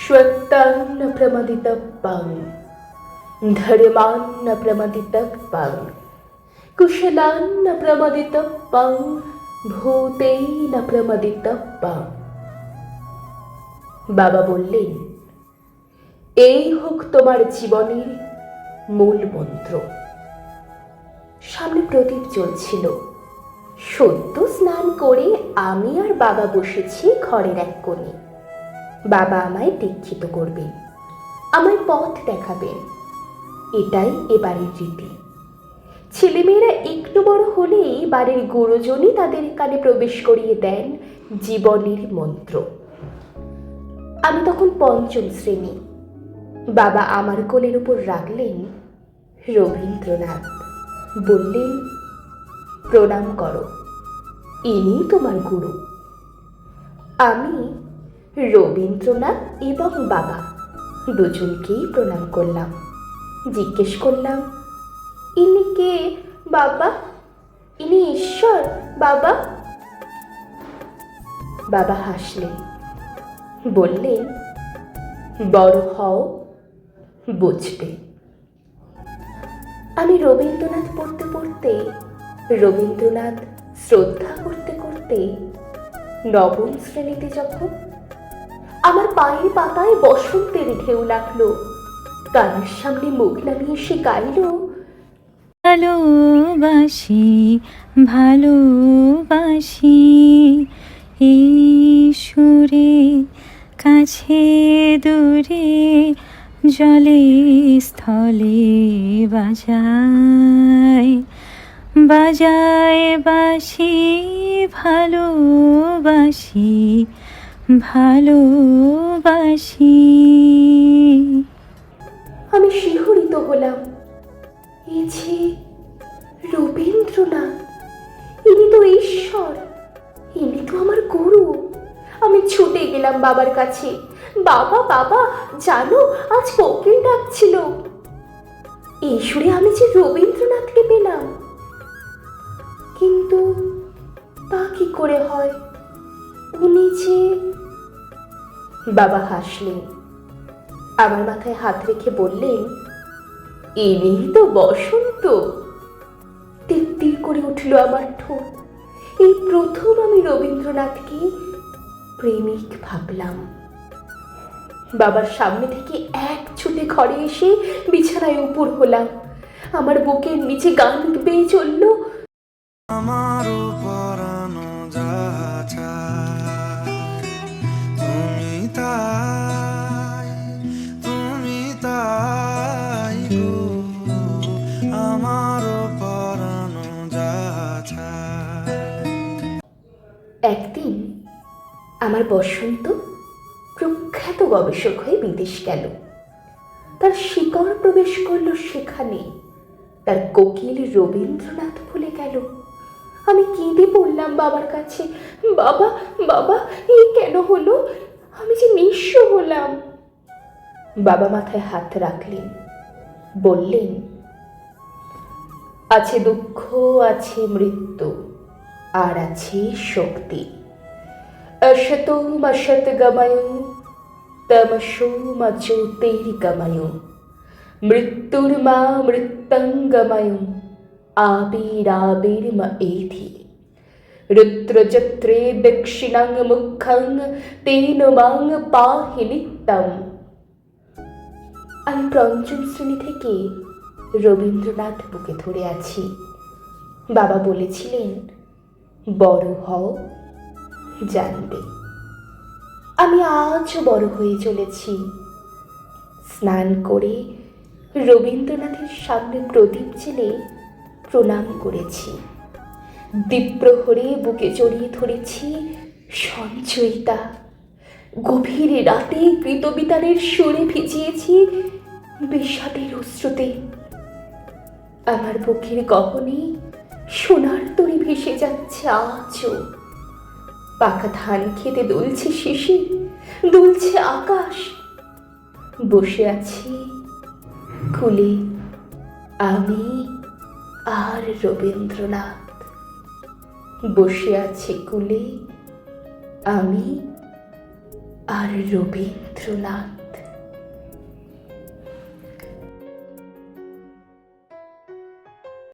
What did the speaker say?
श्वत्तान्न प्रमदितप्पं धर्मान्न प्रमदितप्पं कुशलान्न प्रमदितप्पं ভূতেন প্রমদিতপ্পা বাবা বললেন এই হোক তোমার জীবনের মূল মন্ত্র সামনে প্রদীপ জ্বলছিল সদ্য স্নান করে আমি আর বাবা বসেছি ঘরের এক কোণে বাবা আমায় দীক্ষিত করবেন আমায় পথ দেখাবেন এটাই এবারের রীতি। ছেলেমেয়েরা একটু বড় হলেই বাড়ির গুরুজনই তাদের কানে প্রবেশ করিয়ে দেন জীবনের মন্ত্র। আমি তখন পঞ্চম শ্রেণি। বাবা আমার কোলের উপর রাখলেন, রবীন্দ্রনাথ। বললেন, প্রণাম করো ইনি তোমার গুরু। আমি রবীন্দ্রনাথ এবং বাবা। দুজনকেই প্রণাম করলাম। জিজ্ঞেস করলাম, ইনি কে বাবা? ইনি ঈশ্বর বাবা? বাবা হাসলেন। বললেন, বড় হও বুঝবে আমি রবীন্দ্রনাথ পড়তে পড়তে, রবীন্দ্রনাথ শ্রদ্ধা করতে করতে নবম শ্রেণীতে যখন আমার পায়ের পাতায় বসন্তের ঢেউ লাগল। কানের সামনে মুখ নামিয়ে সে গাইলো, ভালোবাসি ভালোবাসি সুরে কাছে দূরে, জলে, স্থলে বাজায় বাজায় বাসি, ভালোবাসি ভালোবাসি। আমি শিহরিত হলাম। এ যে রবীন্দ্রনাথ, ইনি তো ঈশ্বর, ইনি তো আমার গুরু। আমি ছুটে গেলাম বাবার কাছে। বাবা বাবা, জানো, আজ কোকিল ডাকছিল। সুরে আমি যে রবীন্দ্রনাথকে পেলাম। কিন্তু তা কি করে হয়? উনি যে বাবা হাসলেন। আমার মাথায় হাত রেখে বললেন ইনি তো বসন্ত। তিত্তির করে উঠল আমার ঠোঁট। এই প্রথম আমি রবীন্দ্রনাথকে প্রেমিক ভাবলাম। বাবার সামনে থেকে এক ছুটে ঘরে এসে বিছানায় উপর হলাম। আমার বুকের নিচে গান বেয়ে চলল। আমারও একদিন আমার বসন্ত প্রখ্যাত গবেষক হয়ে বিদেশ গেল। তার শিকড় প্রবেশ করল সেখানে। তার কোকিল রবীন্দ্রনাথ ভুলে গেল, আমি কেঁদে পড়লাম বাবার কাছে। বাবা বাবা এই কেন হলো? আমি যে নিঃস্ব হলাম। বাবা মাথায় হাত রাখলেন। বললেন, আছে দুঃখ, আছে মৃত্যু, আর আছে শক্তি। অসতোম অসত গময় জ্যোতির্গময় মৃত্যুর মা মৃত্যঙ্গময় আবিরাবির্ম এধি। রুদ্রচত্রে দক্ষিণাং মুখং তেন মাং পাহি নিত্যম। আমি পঞ্চম শ্রেণি থেকে রবীন্দ্রনাথ বুকে ধরে আছি। বাবা বলেছিলেন, বড় হও, জানবে। আমি আজও বড় হয়ে চলেছি। স্নান করে রবীন্দ্রনাথের সামনে প্রদীপ জেলে প্রণাম করেছি। দ্বীপ্রহরে বুকে জড়িয়ে ধরেছি সঞ্চয়িতা। গভীর রাতে কৃতবিতানের সুরে ভিজিয়েছি বিষাদের অশ্রুতে। আমার বুকের গহনে সোনার তরি ভেসে যাচ্ছে আজও। পাকা ধান খেতে দুলছে শিশি, দুলছে আকাশ। বসে আছি কুলে, আমি আর রবীন্দ্রনাথ। বসে আছি কুলে, আমি আর রবীন্দ্রনাথ